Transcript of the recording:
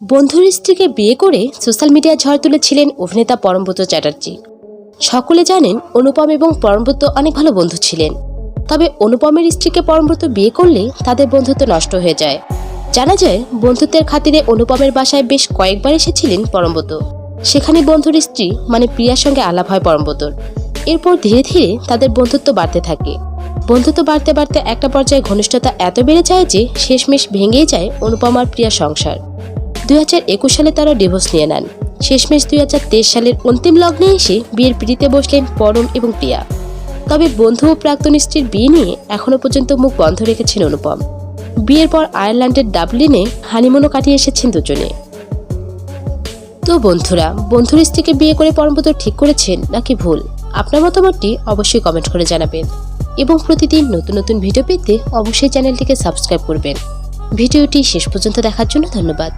বন্ধুর স্ত্রীকে বিয়ে করে সোশ্যাল মিডিয়ায় ঝড় তুলেছিলেন অভিনেতা পরমব্রত চ্যাটার্জি। সকলে জানেন অনুপম এবং পরমব্রত অনেক ভালো বন্ধু ছিলেন। তবে অনুপমের স্ত্রীকে পরমব্রত বিয়ে করলে তাদের বন্ধুত্ব নষ্ট হয়ে যায়। জানা যায়, বন্ধুত্বের খাতিরে অনুপমের বাসায় বেশ কয়েকবার এসেছিলেন পরমব্রত। সেখানে বন্ধুর স্ত্রী মানে প্রিয়ার সঙ্গে আলাপ হয় পরমব্রতর। এরপর ধীরে ধীরে তাদের বন্ধুত্ব বাড়তে থাকে। বন্ধুত্ব বাড়তে বাড়তে একটা পর্যায়ে ঘনিষ্ঠতা এত বেড়ে যায় যে শেষমেশ ভেঙেই যায় অনুপম আর প্রিয়ার সংসার। দুই সালে তারা ডিভোর্স নিয়ে নেন। শেষমেশ দুই হাজার তেইশ সালের অন্তিম লগ্নে এসে বিয়ের পিড়িতে বসলেন পরম এবং প্রিয়া। তবে বন্ধু ও প্রাক্তন স্ত্রীর বিয়ে নিয়ে এখনও পর্যন্ত মুখ বন্ধ রেখেছেন অনুপম। বিয়ের পর আয়ারল্যান্ডের ডাবলিনে হানিমুনও কাটিয়ে এসেছেন দুজনে। তো বন্ধুরা, বন্ধুর স্ত্রীকে বিয়ে করে পরমপত ঠিক করেছেন নাকি ভুল? আপনার মতামতটি অবশ্যই কমেন্ট করে জানাবেন। এবং প্রতিদিন নতুন নতুন ভিডিও পেতে অবশ্যই চ্যানেলটিকে সাবস্ক্রাইব করবেন। ভিডিওটি শেষ পর্যন্ত দেখার জন্য ধন্যবাদ।